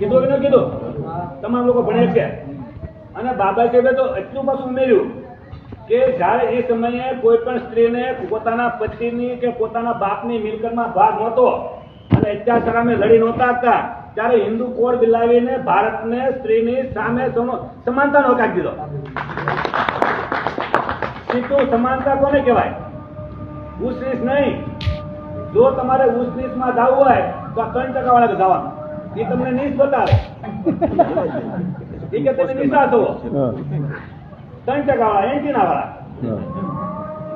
કીધું કે ન કીધું? તમામ લોકો ભણે છે. અને બાબા સાહેબે તો એટલું પાછું ઉમેર્યું કે જ્યારે એ સમયે કોઈ પણ સ્ત્રીને પોતાના પતિની કે પોતાના બાપની મિલકતમાં ભાગ નહોતો અને અત્યાચાર સામે લડી નહોતા હતા, ત્યારે હિન્દુ કોડ બિલાવીને ભારતને સ્ત્રીની સામે સમ- સમાનતાનો કાઢી દીધો. સીધું સમાનતા કોને કહેવાય? ઉસ નહીં. જો તમારે ઉસનીસમાં જવું હોય તો ત્રણ ટકા વાળા જવાનું. એ તમને નીચ બતાવે. એ કે તમે છો ત્રણ ટકા વાળા એન્ટી ના વાળા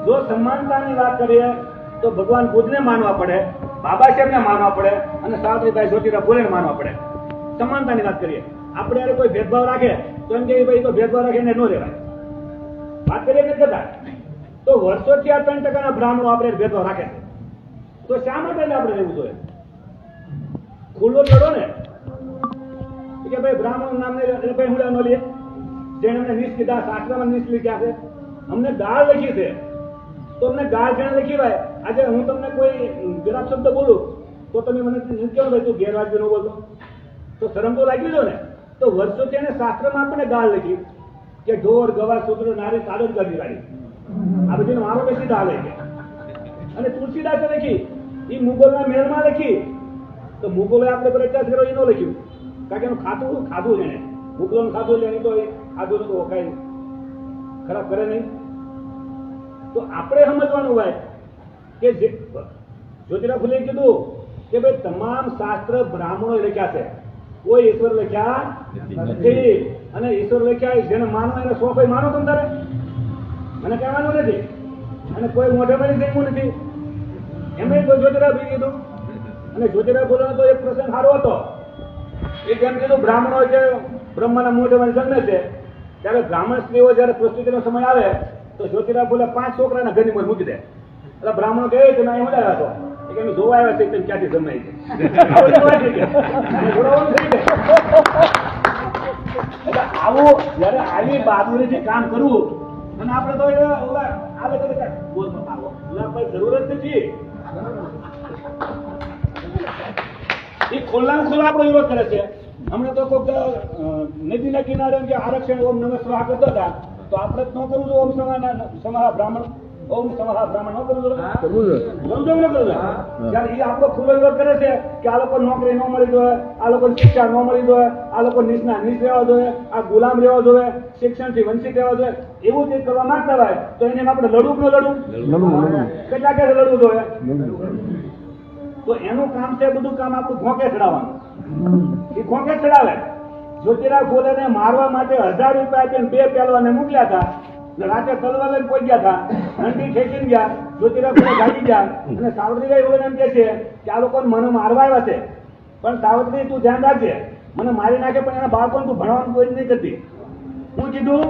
જો સમાનતાની વાત કરીએ તો ભગવાન બુદ્ધને માનવા પડે બાબા સાહેબને માનવા પડે અને સાવિત્રીભાઈ જ્યોતિરાવ ફૂલેને માનવા પડે. સમાનતાની વાત કરીએ. આપણે યારે કોઈ ભેદભાવ રાખે તો એમ કે ભાઈ તો ભેદભાવ રાખે એને ન લેવાય વાત કરીએ કે કરતા? તો વર્ષોથી આ ત્રણ ટકાના બ્રાહ્મણો આપણે ભેદભાવ રાખે છે. તો શા માટે આપણે લેવું જોઈએ? ખુલ્લો લડો ને. કે ભાઈ બ્રાહ્મણ નામ એટલે ભાઈ હું ન લઈએ? જેને અમને નીચ કીધા શાસ્ત્રમાં નીચ લીધા છે. અમને ગાળ લખી છે. તો અમને ગાળ જેને લખી ભાઈ? આજે હું તમને કોઈ ગરાબ શબ્દ બોલું, તો તમે મને કેવું ભાઈ? તું ગેરવાજબી નો બોલતો. તો શરમ તો લાગી દો ને. તો વર્ષોથી એને શાસ્ત્રમાં આપણને ગાળ લખી. કે ઢોર ગવા સૂત્ર, નારી તાડો જ ગરમી કાઢી આ બધી મારો બેસી ડાલે છે અને તુલસીદાસે લખી. એ મુગલના મહેલમાં લખી. તો મુગલોએ આપણે પ્રચાર કર્યો એ ન લખ્યું. કારણ કે એનું ખાતું ખાધું એને. મુગલોનું ખાધું એની તો એ ખાધું તો ઓકાય ખરાબ કરે નહીં. તો આપણે સમજવાનું હોય કે જે જ્યોતિરા ફુલે કીધું કે ભાઈ તમામ શાસ્ત્ર બ્રાહ્મણો લખ્યા છે. કોઈ ઈશ્વર લખ્યા નથી. અને ઈશ્વર લખ્યા જેને માનવા એને સો ભાઈ માનો તમે તારે. મને કહેવાનું નથી. અને કોઈ મોઢે મળી દેખવું નથી. એમ તો જ્યોતિરા બી કીધું? અને જ્યોતિરાય બોલવાનો તો એક પ્રસંગ સારો હતો. એ જેમ કીધું, બ્રાહ્મણો જે બ્રહ્માના મોઢેમાં જન્મે છે, ત્યારે બ્રાહ્મણ સ્ત્રીઓ જ્યારે પ્રસ્તુતિનો સમય આવે, તો જ્યોતિરાય બોલે, પાંચ છોકરાના ઘરની મોઢ મૂકી દે. એટલે બ્રાહ્મણો કહે તમે અહીં હું હતો કે જોવા આવ્યા છે તમે ક્યાંથી જમાય છે? આવું જયારે આવું આવી બહાદુરીથી કામ કરવું, અને આપણે તો આ કે આવો. જરૂર જ નથી. ખુલ્લા ખુલ્લા આપણો વિરોધ કરે છે. હમણાં તો કોઈક નદીના કિનારે જે આરક્ષણ ઓમ નમઃ સ્વાહા કરતા હતા. તો આપણે ન કરવું જોઈએ ઓમ સમાના સમાહા બ્રાહ્મણ ઓમ સમાહા બ્રાહ્મણ ન કરવું જોઈએ. કરવું જોઈએ. ન કરવું જોઈએ? એ આપણો ખુલ્લો વિરોધ કરે છે કે આ લોકો નોકરી ન મળી જોઈએ આ લોકો શિક્ષા ન મળી જોઈએ આ લોકો નીચના નીચ રહેવા જોઈએ આ ગુલામ રહેવા જોઈએ શિક્ષણથી વંચિત રહેવા જોઈએ એવું જે કરવા માંગતા હોય તો એને આપણે લડવું કે ન લડવું. કેટલા ક્યારે લડવું જોઈએ. તો એનું કામ છે બધું કામ આપણું ઘોંકે ચડાવવાનું. એ ઘોંકે ચડાવે. જ્યોતિરાવ ફૂલેને મારવા માટે હજાર રૂપિયા આપીને બે પહેલવાને મોકલ્યા હતા. રાતે તલવા લઈને પહોંચ્યા હતા. ઘંટી ખેંચીને ગયા. જ્યોતિરાવ ફૂલે ભાગી ગયા. અને સાવત્રીભાઈ ફૂલે એમ કે છે કે આ લોકોને મને મારવા આવ્યા છે. પણ સાવત્રી, તું ધ્યાન રાખજે. મને મારી નાખે પણ એના બાળકોને તું ભણવાનું કોઈ નહીં કરતી. હું કીધું,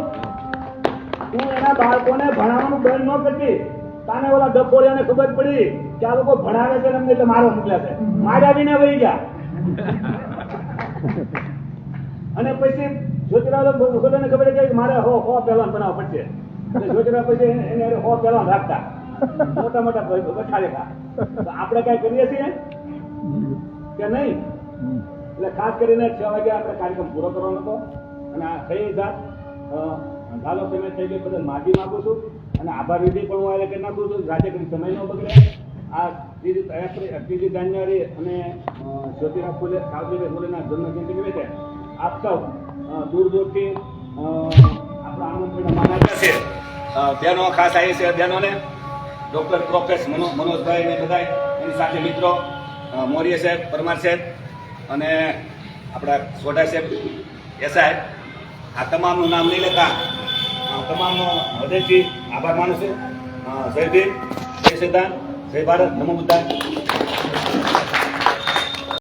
તું એના બાળકોને ભણાવવાનું બંધ ન કરતી. તાને ઓલા ડફોડિયાને ખબર પડી કે આ ભણાવે છે અમને મારવા મોકલ્યા છે. મારા વિના વહી ગયા. અને પછી જ્યોતિરાવ ભગવાનને ખબર કે મારે હો હો પહેલા બનાવવા પડશે. જ્યોતિરાવ પછી એને હો પહેલા રાખતા. મોટા મોટા બઠા લેખા આપણે કઈ કરીએ છીએ? કે નહીં? એટલે ખાસ કરીને છ વાગે આપણે કાર્યક્રમ પૂરો કરવાનો હતો. અને આ થઈ જાત ચાલો તમે થઈ ગયો બધા માફી માંગુ છું. અને આભાર વિધિ પણ હું એટલે કરી નાખું છું. રાજ્ય કરી સમય ન બગડે. આ ત્રીજી ત્રીજી જાન્યુઆરી અને જ્યોતિરા ફૂલે સાવજીભાઈ ફુલેના જન્મજયંતિ નિમિત્તે આપ સૌ દૂર દૂરથી આપણા આમંત્રણ માનાતા છે. બહેનો ખાસ આવી છે બહેનોને ડૉક્ટર પ્રોફેસ મનો મનોજભાઈ ને બધા એની સાથે મિત્રો અ, મોરીય સાહેબ પરમાર સાહેબ અને આપણા સોઢા સાહેબ એસઆઈ આ તમામનું નામ લઈ લેતા તમામનો હૃદયથી આભાર માનું છું. જય ભીમ જય સિદ્ધાંત. જય ભારત નમો બુદ્ધાય